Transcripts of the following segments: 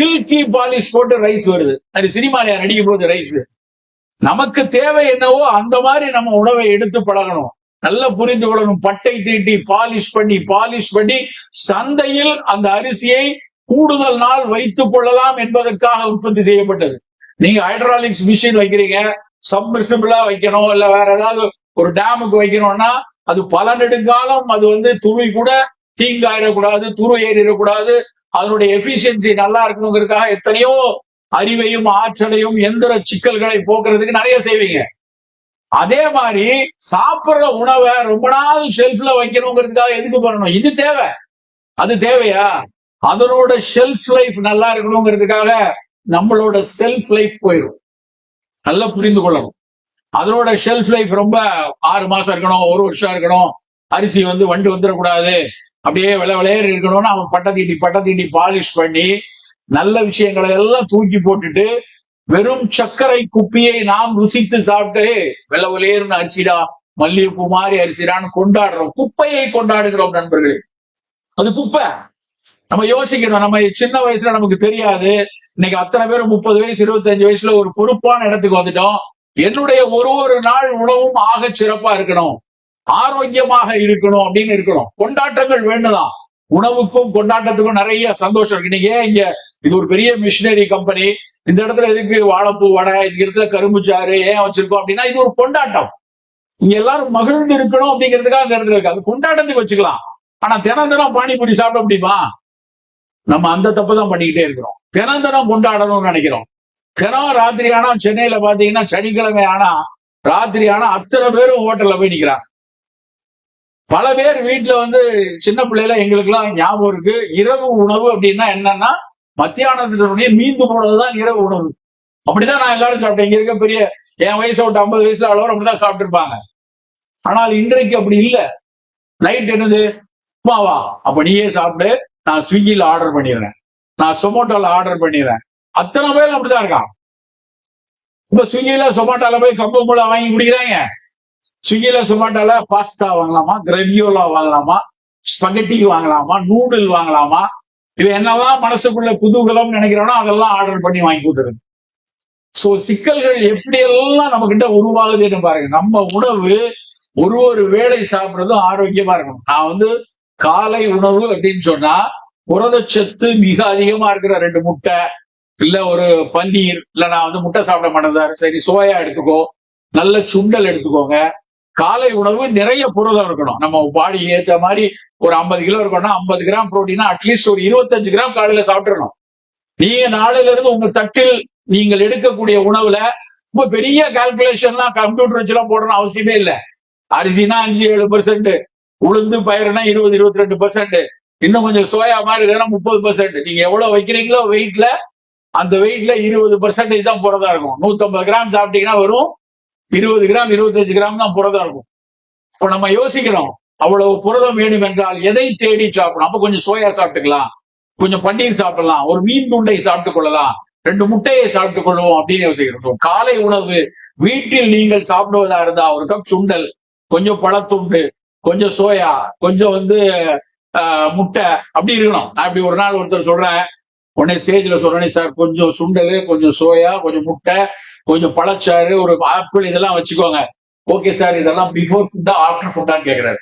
Silky polish போட்டு rice வருது. அது சினிமாலயா நடிக்கும் போது ரைஸ் நமக்கு தேவை என்னவோ அந்த மாதிரி நம்ம உணவை எடுத்து பழகணும். நல்லா புரிந்து கொள்ளணும். பட்டை தீட்டி பாலிஷ் பண்ணி பாலிஷ் பண்ணி சந்தையில் அந்த அரிசியை கூடுதல் நாள் வைத்துக் கொள்ளலாம் என்பதற்காக உற்பத்தி செய்யப்பட்டது. நீங்க ஹைட்ராலிக்ஸ் மிஷின் வைக்கிறீங்க சப்மிர்சிபிளா வைக்கணும் இல்ல வேற ஏதாவது ஒரு டேமுக்கு வைக்கணும்னா அது பல நெடுங்காலம் அது வந்து துளி கூட தீங்காயிடக்கூடாது துரு ஏறிடக்கூடாது அதனுடைய எஃபிஷியன்சி நல்லா இருக்கணுங்கிறதுக்காக எத்தனையோ அறிவையும் ஆற்றலையும் எந்திர சிக்கல்களை போக்குறதுக்கு நிறைய செய்வீங்க. அதே மாதிரி சாப்பிடுற உணவை ரொம்ப நாள் ஷெல்ஃப்ல வைக்கணுங்கிறதுக்காக எதுக்கு பண்ணணும்? இது தேவை. அது தேவையா? அதனோட ஷெல்ஃப் லைஃப் நல்லா இருக்கணுங்கிறதுக்காக நம்மளோட செல்ஃப் லைஃப் போயிடும் நல்லா புரிந்து கொள்ளணும். அதனோட ஷெல்ஃப் லைஃப் ரொம்ப ஆறு மாசம் இருக்கணும் ஒரு வருஷம் இருக்கணும். அரிசி வந்து வண்டு வந்துடக்கூடாது. அப்படியே விலை விளையர் இருக்கணும்னு அவன் பட்டை தீண்டி பட்டை தீண்டி பாலிஷ் பண்ணி நல்ல விஷயங்களை எல்லாம் தூக்கி போட்டுட்டு வெறும் சர்க்கரை குப்பியை நாம் ருசித்து சாப்பிட்டு வெள்ள விளையர்னு அரிசிடா மல்லிகைப்பூ மாதிரி அரிசிடான்னு கொண்டாடுறோம். குப்பையை கொண்டாடுகிறோம் நண்பர்களே. அது குப்பை. நம்ம யோசிக்கணும். நம்ம சின்ன வயசுல நமக்கு தெரியாது. இன்னைக்கு அத்தனை பேரும் முப்பது வயசு இருபத்தஞ்சு வயசுல ஒரு பொறுப்பான இடத்துக்கு வந்துட்டோம். என்னுடைய ஒரு ஒரு நாள் உணவும் ஆக சிறப்பா இருக்கணும். ஆரோக்கியமாக இருக்கணும் அப்படின்னு இருக்கணும். கொண்டாட்டங்கள் வேண்டுதான் உணவுக்கும் கொண்டாட்டத்துக்கும் நிறைய சந்தோஷம் இருக்கு. நீங்க ஏன் இங்க இது ஒரு பெரிய மிஷினரி கம்பெனி இந்த இடத்துல எதுக்கு வாழைப்பூ வடை இந்த இடத்துல கரும்பு சாறு ஏன் வச்சிருக்கோம் அப்படின்னா இது ஒரு கொண்டாட்டம். இங்க எல்லாரும் மகிழ்ந்து இருக்கணும் அப்படிங்கிறதுக்காக அந்த இடத்துல இருக்கு. அது கொண்டாட்டத்துக்கு வச்சுக்கலாம். ஆனா தினம் தினம் பானிபூரி சாப்பிட முடியுமா? நம்ம அந்த தப்பு தான் பண்ணிக்கிட்டே இருக்கிறோம். தினம் தினம் கொண்டாடணும்னு நினைக்கிறோம். தினம் ராத்திரி ஆனா சென்னையில பாத்தீங்கன்னா சனிக்கிழமை ஆனா ராத்திரி ஆனா அத்தனை பேரும் ஹோட்டல்ல போய் நிக்கிறாங்க. பல பேர் வீட்டுல வந்து சின்ன பிள்ளைல எங்களுக்கு எல்லாம் ஞாபகம் இருக்கு. இரவு உணவு அப்படின்னா என்னன்னா மத்தியானத்தினுடைய மீந்து போனதுதான் இரவு உணவு. அப்படிதான் நான் எல்லாரும் சாப்பிட்டேன். இங்க இருக்க பெரிய என் வயசு விட்டு ஐம்பது வயசுல அளவு அப்படிதான் சாப்பிட்டுருப்பாங்க. ஆனால் இன்றைக்கு அப்படி இல்லை. நைட் என்னது? உப்புமாவா? அப்ப நீயே சாப்பிட்டு நான் ஸ்விக்கில ஆர்டர் பண்ணிடுறேன். நான் சொமோட்டோல ஆர்டர் பண்ணிடுறேன். அத்தனை பேர் அப்படிதான் இருக்கான் இப்ப ஸ்விக்கில சொமோட்டோல போய் கம்பு மூளை வாங்கி குடிக்கிறாங்க. ஸ்விக்கில சொமாட்டோல பாஸ்தா வாங்கலாமா? கிரவியோலா வாங்கலாமா? ஸ்பகட்டி வாங்கலாமா? நூடுல் வாங்கலாமா? இது என்னெல்லாம் மனசுக்குள்ள குதூகலம் நினைக்கிறோனோ அதெல்லாம் ஆர்டர் பண்ணி வாங்கி கொடுத்துருது சோ சிக்கல்கள் எப்படியெல்லாம் நம்ம கிட்ட உருவாகுதுன்னு பாருங்க. நம்ம உணவு ஒரு ஒரு வேளை சாப்பிடுறதும் ஆரோக்கியமா இருக்கணும். நான் வந்து காலை உணவு அப்படின்னு சொன்னா புரதச்சத்து மிக அதிகமா இருக்கிற ரெண்டு முட்டை இல்ல ஒரு பன்னீர் இல்ல நான் வந்து முட்டை சாப்பிட மாட்டேன் சார். சரி சோயா எடுத்துக்கோ. நல்ல சுண்டல் எடுத்துக்கோங்க. காலை உணவு நிறைய புரதம் இருக்கணும். நம்ம பாடி ஏத்த மாதிரி ஒரு ஐம்பது கிலோ இருக்கணும்னா ஐம்பது கிராம் புரோட்டீனா அட்லீஸ்ட் ஒரு இருபத்தஞ்சு கிராம் காலையில சாப்பிட்டுறணும். நீங்க நாளையில இருந்து உங்க தட்டில் நீங்கள் எடுக்கக்கூடிய உணவுல ரொம்ப பெரிய கால்குலேஷன்லாம் கம்ப்யூட்டர் வச்சுலாம் போடணும் அவசியமே இல்லை. அரிசினா அஞ்சு ஏழு பெர்சென்ட் உளுந்து பயிறுனா இருபது இருபத்தி ரெண்டு பெர்சென்ட் இன்னும் கொஞ்சம் சோயா மாதிரி இருக்குன்னா முப்பது பெர்சென்ட் நீங்க எவ்வளவு வைக்கிறீங்களோ வெயிட்ல அந்த வெயிட்ல இருபது பெர்சன்டேஜ் தான் புரதா இருக்கும். நூத்தம்பது கிராம் சாப்பிட்டீங்கன்னா வரும் இருபது கிராம் இருபத்தஞ்சு கிராம் தான் புரதம் இருக்கும். இப்போ நம்ம யோசிக்கிறோம் அவ்வளவு புரதம் வேணும் என்றால் எதை தேடி சாப்பிடணும்? அப்ப கொஞ்சம் சோயா சாப்பிட்டுக்கலாம் கொஞ்சம் பன்னீர் சாப்பிடலாம் ஒரு மீன் துண்டை சாப்பிட்டுக் கொள்ளலாம் ரெண்டு முட்டையை சாப்பிட்டுக் கொள்வோம் அப்படின்னு யோசிக்கிறோம். காலை உணவு வீட்டில் நீங்கள் சாப்பிடுவதா இருந்தா ஒரு கப் சுண்டல் கொஞ்சம் பழத்துண்டு கொஞ்சம் சோயா கொஞ்சம் வந்து ஆஹ், முட்டை அப்படி இருக்கணும். நான் இப்படி ஒரு நாள் ஒருத்தர் சொல்றேன் உடனே ஸ்டேஜ்ல சொல்றேன் சார் கொஞ்சம் சுண்டல் கொஞ்சம் சோயா கொஞ்சம் முட்டை கொஞ்சம் பழச்சாறு ஒரு ஆப்பிள் இதெல்லாம் வச்சுக்கோங்க. ஓகே சார் இதெல்லாம் பிஃபோர் ஃபுட்டா ஆஃப்டர் ஃபுட்டான்னு கேக்குறாரு.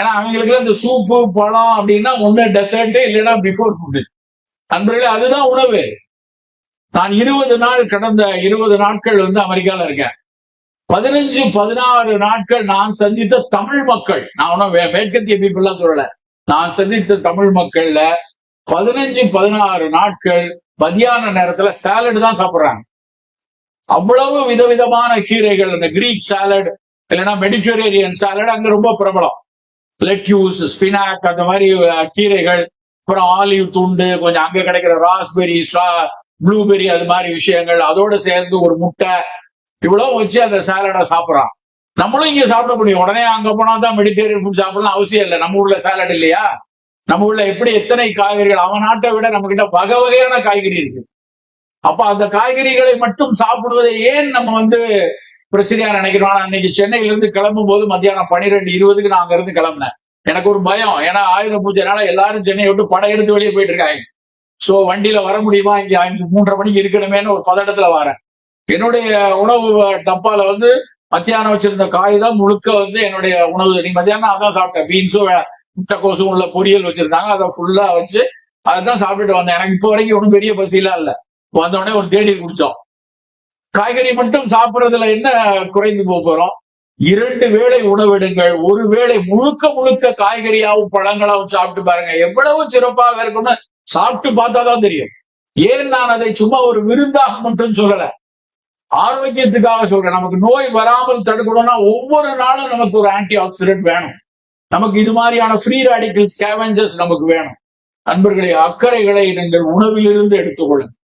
ஏன்னா அவங்களுக்கு இந்த சூப்பு பழம் அப்படின்னா ஒண்ணு டெசர்ட் இல்லைன்னா பிஃபோர் ஃபுட்டு நண்பர்களே அதுதான் உணவு. நான் இருபது நாள் கடந்த இருபது நாட்கள் வந்து அமெரிக்கால இருக்கேன். பதினஞ்சு பதினாறு நாட்கள் நான் சந்தித்த தமிழ் மக்கள். நான் ஒன்னும் மேற்கத்திய பீப்புள்லாம் சொல்லல. நான் சந்தித்த தமிழ் மக்கள்ல பதினஞ்சு பதினாறு நாட்கள் மதியான நேரத்துல சாலட் தான் சாப்பிடுறாங்க. அவ்வளவு விதவிதமான கீரைகள் அந்த கிரீக் சாலட் இல்லைன்னா மெடிட்டரேனியன் சாலட் அங்க ரொம்ப பிரபலம். லெட்யூஸ் ஸ்பினாக் அந்த மாதிரி கீரைகள் அப்புறம் ஆலிவ் துண்டு கொஞ்சம் அங்க கிடைக்கிற ராஸ்பெரி ஸ்ட்ரா ப்ளூபெரி அது மாதிரி விஷயங்கள் அதோட சேர்ந்து ஒரு முட்டை இவ்வளவு வச்சு அந்த சாலடை சாப்பிடுறான் நம்மளும் இங்க சாப்பிட முடியும். உடனே அங்க போனா தான் மெடிட்டேரியன் ஃபுட் சாப்பிடலாம் அவசியம் இல்லை. நம்ம ஊர்ல சாலட் இல்லையா? நம்ம உள்ள எப்படி எத்தனை காய்கறிகள் அவன் நாட்டை விட நம்ம கிட்ட வகை வகையான காய்கறி இருக்கு. அப்ப அந்த காய்கறிகளை மட்டும் சாப்பிடுவதை ஏன் நம்ம வந்து பிரச்சனையா நினைக்கிறோம்? ஆனா இன்னைக்கு சென்னையில இருந்து கிளம்பும் போது மத்தியானம் பன்னிரெண்டு இருபதுக்கு நான் அங்க இருந்து கிளம்புனேன். எனக்கு ஒரு பயம். ஏன்னா ஆயுத பூஜைனால எல்லாரும் சென்னையை விட்டு படம் எடுத்து வெளியே போயிட்டு இருக்காங்க. சோ வண்டியில வர முடியுமா? இங்க அஞ்சு மூன்றரை மணிக்கு இருக்கணுமேன்னு ஒரு பதட்டத்துல வரேன். என்னுடைய உணவு டப்பால வந்து மத்தியானம் வச்சிருந்த காய் தான் முழுக்க வந்து என்னுடைய உணவு. நீ மத்தியானம் அதான் சாப்பிட்டேன் பீன்ஸும் முட்டைக்கோசும் உள்ள பொரியல் வச்சிருந்தாங்க அதை ஃபுல்லா வச்சு அதான் சாப்பிட்டுட்டு வந்தேன். எனக்கு இப்போ வரைக்கும் ஒன்றும் பெரிய பசியெல்லாம் இல்ல. வந்த உடனே ஒரு தேநீர் குடிச்சோம். காய்கறி மட்டும் சாப்பிடுறதுல என்ன குறைந்து போக போறோம்? இரண்டு வேளை உணவிடுங்கள் ஒரு வேளை முழுக்க முழுக்க காய்கறியாவும் பழங்களாவும் சாப்பிட்டு பாருங்க. எவ்வளவு சிறப்பாக இருக்கும்னு சாப்பிட்டு பார்த்தாதான் தெரியும். ஏன் நான் அதை சும்மா ஒரு விருந்தாக மட்டும் சொல்லல. ஆரோக்கியத்துக்காக சொல்றேன். நமக்கு நோய் வராமல் தடுக்கணும்னா ஒவ்வொரு நாளும் நமக்கு ஒரு ஆன்டி ஆக்சிடென்ட் வேணும். நமக்கு இது மாதிரியான ஃப்ரீ ராடிக்கல் ஸ்கேவஞ்சர்ஸ் நமக்கு வேணும். நண்பர்களே அக்கறைகளை நீங்கள் உணவிலிருந்து எடுத்துக்கொள்ளுங்கள்.